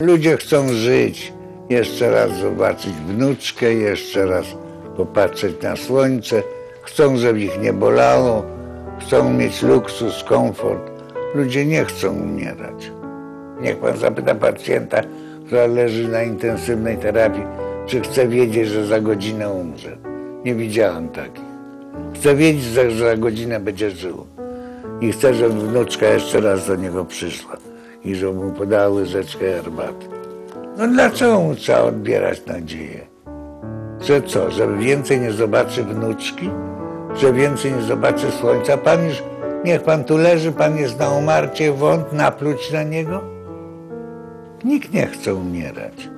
Ludzie chcą żyć, jeszcze raz zobaczyć wnuczkę, jeszcze raz popatrzeć na słońce. Chcą, żeby ich nie bolało, chcą mieć luksus, komfort. Ludzie nie chcą umierać. Niech pan zapyta pacjenta, która leży na intensywnej terapii, czy chce wiedzieć, że za godzinę umrze. Nie widziałem takich. Chce wiedzieć, że za godzinę będzie żył. I chce, żeby wnuczka jeszcze raz do niego przyszła i żeby mu podała łyżeczkę herbaty. No dlaczego mu trzeba odbierać nadzieję? Że co, żeby więcej nie zobaczy wnuczki? Że więcej nie zobaczy słońca? Pan już, niech pan tu leży, pan jest na umarcie, wąt napluć na niego? Nikt nie chce umierać.